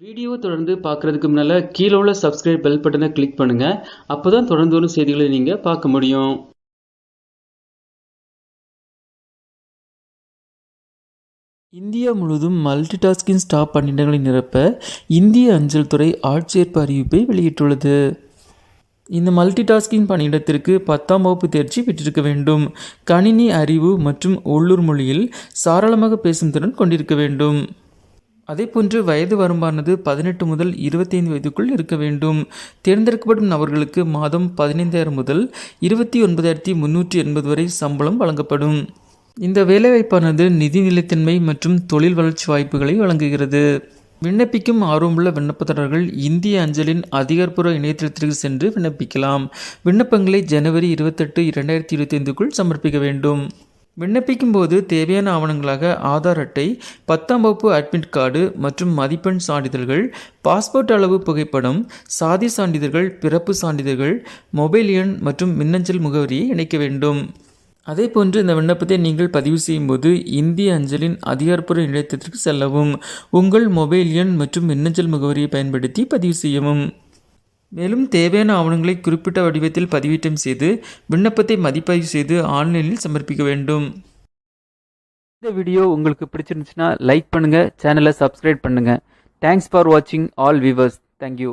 Video தொடர்ந்து பார்க்குறதுக்கு முன்னால் கீழே உள்ள சப்ஸ்கிரைப் பெல் பட்டனை கிளிக் பண்ணுங்கள் அப்போ தான் தொடர்ந்து வரும் செய்திகளை நீங்கள் பார்க்க முடியும். இந்தியா முழுவதும் மல்டி டாஸ்கிங் ஸ்டாப் பணியிடங்களை நிரப்ப இந்திய அஞ்சல் துறை ஆட்சேர்ப்பு அறிவிப்பை வெளியிட்டுள்ளது. இந்த மல்டி டாஸ்கிங் பணியிடத்திற்கு பத்தாம் வகுப்பு தேர்ச்சி பெற்றிருக்க வேண்டும். கணினி அறிவு மற்றும் உள்ளூர் மொழியில் சாரளமாக பேசும் திறன் கொண்டிருக்க வேண்டும். அதேபோன்று வயது வரம்பானது பதினெட்டு முதல் இருபத்தைந்து வயதுக்குள் இருக்க வேண்டும். தேர்ந்தெடுக்கப்படும் நபர்களுக்கு மாதம் பதினைந்தாயிரம் முதல் இருபத்தி ஒன்பதாயிரத்தி முந்நூற்றி எண்பது வரை சம்பளம் வழங்கப்படும். இந்த வேலைவாய்ப்பானது நிதி நிலைத்தன்மை மற்றும் தொழில் வளர்ச்சி வாய்ப்புகளை வழங்குகிறது. விண்ணப்பிக்கும் ஆர்வமுள்ள விண்ணப்பதாரர்கள் இந்திய அஞ்சலின் அதிகாரப்பூர்வ இணையதளத்திற்கு சென்று விண்ணப்பிக்கலாம். விண்ணப்பங்களை ஜனவரி இருபத்தெட்டு இரண்டாயிரத்தி இருபத்தைந்துக்குள் சமர்ப்பிக்க வேண்டும். விண்ணப்பிக்கும் போது தேவையான ஆவணங்களாக ஆதார் அட்டை பத்தாம் வகுப்பு அட்மிட் கார்டு மற்றும் மதிப்பெண் சான்றிதழ்கள் பாஸ்போர்ட் அளவு புகைப்படம் சாதி சான்றிதழ்கள் பிறப்பு சான்றிதழ்கள் மொபைல் எண் மற்றும் மின்னஞ்சல் முகவரியை இணைக்க வேண்டும். அதே போன்று இந்த விண்ணப்பத்தை நீங்கள் பதிவு செய்யும்போது இந்திய அஞ்சலின் அதிகாரப்பூர்வ இணையத்திற்கு செல்லவும். உங்கள் மொபைல் எண் மற்றும் மின்னஞ்சல் முகவரியை பயன்படுத்தி பதிவு செய்யவும். மேலும் தேவையான ஆவணங்களை குறிப்பிட்ட வடிவத்தில் பதிவேற்றம் செய்து விண்ணப்பத்தை மதிப்பாய்வு செய்து ஆன்லைனில் சமர்ப்பிக்க வேண்டும். இந்த வீடியோ உங்களுக்கு பிடிச்சிருந்துச்சுன்னா லைக் பண்ணுங்கள் சேனலை சப்ஸ்கிரைப் பண்ணுங்கள் தேங்க்ஸ் ஃபார் வாட்சிங் ஆல் வியூவர்ஸ் தேங்க்யூ